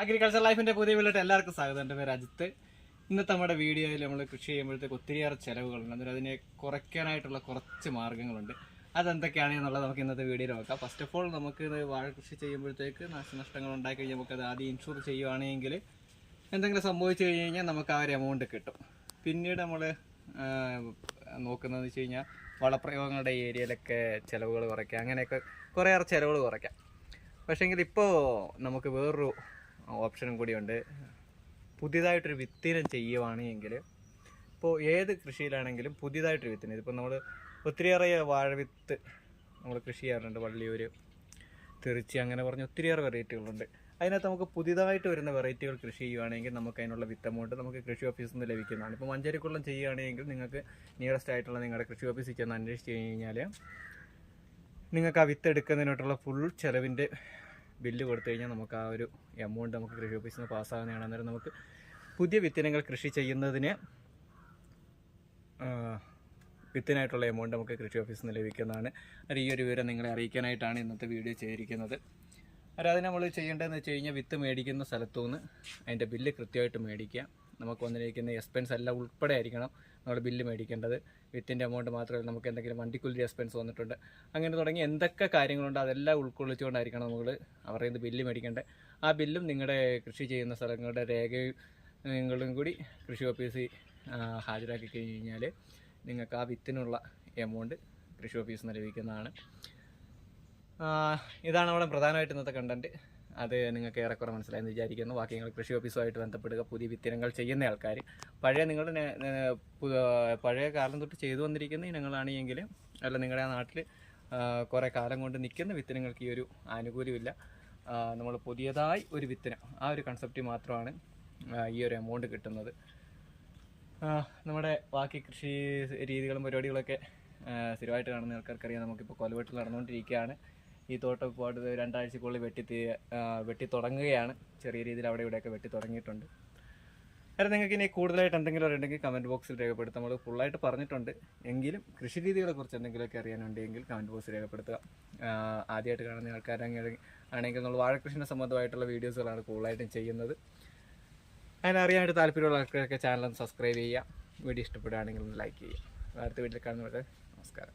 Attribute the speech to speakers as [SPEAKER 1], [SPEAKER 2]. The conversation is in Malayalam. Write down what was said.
[SPEAKER 1] അഗ്രികൾച്ചർ ലൈഫിന്റെ പുതിയ വീട്ടിൽ എല്ലാവർക്കും സ്വാഗതം. എന്റെ പേര് അജിത്ത്. ഇന്നത്തെ നമ്മുടെ വീഡിയോയിൽ നമ്മൾ കൃഷി ചെയ്യുമ്പോഴത്തേക്ക് ഒത്തിരിയേറെ ചിലവുകളുണ്ട്. അന്നേരം അതിനെ കുറയ്ക്കാനായിട്ടുള്ള കുറച്ച് മാർഗങ്ങളുണ്ട്. അതെന്തൊക്കെയാണ് എന്നുള്ളത് നമുക്ക് ഇന്നത്തെ വീഡിയോയിൽ നോക്കാം. ഫസ്റ്റ് ഓഫ് ഓൾ നമുക്ക് വാഴ കൃഷി ചെയ്യുമ്പോഴത്തേക്ക് നാശനഷ്ടങ്ങൾ ഉണ്ടായി കഴിഞ്ഞാൽ നമുക്കത് ആദ്യം ഇൻഷുർ ചെയ്യുവാണെങ്കിൽ എന്തെങ്കിലും സംഭവിച്ചു കഴിഞ്ഞ് കഴിഞ്ഞാൽ നമുക്ക് ആ ഒരു എമൗണ്ട് കിട്ടും. പിന്നീട് നമ്മൾ നോക്കുന്നതെന്ന് വെച്ച് കഴിഞ്ഞാൽ വളപ്രയോഗങ്ങളുടെ ഏരിയയിലൊക്കെ ചിലവുകൾ കുറയ്ക്കാം. അങ്ങനെയൊക്കെ കുറേയേറെ ചിലവുകൾ കുറയ്ക്കാം. പക്ഷേങ്കിൽ ഇപ്പോൾ നമുക്ക് വേറൊരു ഓപ്ഷനും കൂടിയുണ്ട്. പുതിയതായിട്ടൊരു വിത്തിനം ചെയ്യുവാണെങ്കിൽ ഇപ്പോൾ ഏത് കൃഷിയിലാണെങ്കിലും പുതിയതായിട്ടൊരു വിത്തിന്. ഇതിപ്പോൾ നമ്മൾ ഒത്തിരിയേറെ വാഴവിത്ത് നമ്മൾ കൃഷി ചെയ്യാറുണ്ട്. വള്ളിയൂർ തെറിച്ചി അങ്ങനെ പറഞ്ഞ് ഒത്തിരിയേറെ വെറൈറ്റികളുണ്ട്. അതിനകത്ത് നമുക്ക് പുതിയതായിട്ട് വരുന്ന വെറൈറ്റികൾ കൃഷി ചെയ്യുകയാണെങ്കിൽ നമുക്ക് അതിനുള്ള വിത്ത് എമൗണ്ട് നമുക്ക് കൃഷി ഓഫീസിൽ നിന്ന് ലഭിക്കുന്നതാണ്. ഇപ്പോൾ മഞ്ചേരിക്കുള്ളം ചെയ്യുകയാണെങ്കിൽ നിങ്ങൾക്ക് നിയറസ്റ്റ് ആയിട്ടുള്ള നിങ്ങളുടെ കൃഷി ഓഫീസിൽ ചെന്ന് അന്വേഷിച്ച് കഴിഞ്ഞ് കഴിഞ്ഞാൽ നിങ്ങൾക്ക് ആ വിത്ത് എടുക്കുന്നതിനായിട്ടുള്ള ഫുൾ ചിലവിന്റെ ബില്ല് കൊടുത്തു കഴിഞ്ഞാൽ നമുക്ക് ആ ഒരു എമൗണ്ട് നമുക്ക് കൃഷി ഓഫീസിൽ നിന്ന് പാസ്സാകുന്നതാണ് അന്നേരം നമുക്ക് പുതിയ വിത്തിനങ്ങൾ കൃഷി ചെയ്യുന്നതിന് വിത്തനായിട്ടുള്ള എമൗണ്ട് നമുക്ക് കൃഷി ഓഫീസിൽ നിന്ന് ലഭിക്കുന്നതാണ്. അത് ഈ ഒരു വിവരം നിങ്ങളെ അറിയിക്കാനായിട്ടാണ് ഇന്നത്തെ വീഡിയോ ചെയ്തിരിക്കുന്നത്. അത് അതിന് നമ്മൾ ചെയ്യേണ്ടതെന്ന് വെച്ച് കഴിഞ്ഞാൽ വിത്ത് മേടിക്കുന്ന സ്ഥലത്തു നിന്ന് അതിന്റെ ബില്ല് കൃത്യമായിട്ട് മേടിക്കുക. നമുക്ക് വന്നിരിക്കുന്ന എക്സ്പെൻസ് എല്ലാം ഉൾപ്പെടെ ആയിരിക്കണം നമ്മൾ ബില്ല് മേടിക്കേണ്ടത്. വിത്തിന്റെ എമൗണ്ട് മാത്രമല്ല നമുക്ക് എന്തെങ്കിലും വണ്ടിക്കുല്ലി എക്സ്പെൻസ് വന്നിട്ടുണ്ട്. അങ്ങനെ തുടങ്ങി എന്തൊക്കെ കാര്യങ്ങളുണ്ട് അതെല്ലാം ഉൾക്കൊള്ളിച്ചുകൊണ്ടായിരിക്കണം നമ്മൾ അവരുടെ ഇത് ബില്ല് മേടിക്കേണ്ടത്. ആ ബില്ലും നിങ്ങളുടെ കൃഷി ചെയ്യുന്ന സ്ഥലങ്ങളുടെ രേഖയും നിങ്ങളും കൂടി കൃഷി ഓഫീസിൽ ഹാജരാക്കി കഴിഞ്ഞ് കഴിഞ്ഞാൽ നിങ്ങൾക്ക് ആ വിത്തിനുള്ള എമൗണ്ട് കൃഷി ഓഫീസിൽ നിന്ന് ലഭിക്കുന്നതാണ്. ഇതാണ് അവിടെ പ്രധാനമായിട്ട് ഇന്നത്തെ കണ്ടന്റ് അത് നിങ്ങൾക്ക് ഏറെക്കുറെ മനസ്സിലായെന്ന് വിചാരിക്കുന്നു. ബാക്കി നിങ്ങൾ കൃഷി ഓഫീസുമായിട്ട് ബന്ധപ്പെടുക പുതിയ വിത്തിനങ്ങൾ ചെയ്യുന്ന ആൾക്കാർ. പഴയ നിങ്ങളുടെ പഴയ കാലം തൊട്ട് ചെയ്തു വന്നിരിക്കുന്ന ഇനങ്ങളാണെങ്കിൽ അല്ല നിങ്ങളുടെ ആ നാട്ടിൽ കുറേ കാലം കൊണ്ട് നിൽക്കുന്ന വിത്തിനങ്ങൾക്ക് ഈ ഒരു ആനുകൂല്യമില്ല. നമ്മൾ പുതിയതായി ഒരു വിത്തിനം ആ ഒരു കൺസെപ്റ്റ് മാത്രമാണ് ഈ ഒരു എമൗണ്ട് കിട്ടുന്നത്. നമ്മുടെ ബാക്കി കൃഷി രീതികളും പരിപാടികളൊക്കെ സ്ഥിരമായിട്ട് കാണുന്ന ആൾക്കാർക്കറിയാം. നമുക്കിപ്പോൾ കൊലവെട്ടിൽ നടന്നുകൊണ്ടിരിക്കുകയാണ്. ഈ തോട്ടപ്പാട് രണ്ടാഴ്ചക്കുള്ളിൽ വെട്ടി തീ- വെട്ടി തുടങ്ങുകയാണ്. ചെറിയ രീതിയിൽ അവിടെ ഇവിടെയൊക്കെ വെട്ടി തുടങ്ങിയിട്ടുണ്ട്. അത് നിങ്ങൾക്ക് ഇനി കൂടുതലായിട്ട് എന്തെങ്കിലും ഉണ്ടെങ്കിൽ കമന്റ് ബോക്സിൽ രേഖപ്പെടുത്താം. നമ്മൾ ഫുള്ളായിട്ട് പറഞ്ഞിട്ടുണ്ട്. എങ്കിലും കൃഷി രീതികളെ കുറിച്ച് എന്തെങ്കിലുമൊക്കെ അറിയാനുണ്ടെങ്കിൽ കമന്റ് ബോക്സിൽ രേഖപ്പെടുത്തുക. ആദ്യമായിട്ട് കാണുന്ന ആൾക്കാരാണെങ്കിൽ ആണെങ്കിൽ നമ്മൾ വാഴകൃഷിനെ സംബന്ധമായിട്ടുള്ള വീഡിയോസുകളാണ് കൂടുതലായിട്ടും ചെയ്യുന്നത്. അതിനറിയാനായിട്ട് താല്പര്യമുള്ള ആൾക്കാരൊക്കെ ചാനൽ സബ്സ്ക്രൈബ് ചെയ്യുക. വീഡിയോ ഇഷ്ടപ്പെടുകയാണെങ്കിൽ ഒന്ന് ലൈക്ക് ചെയ്യുക. അടുത്ത വീട്ടിൽ കാണുന്നവരെ നമസ്കാരം.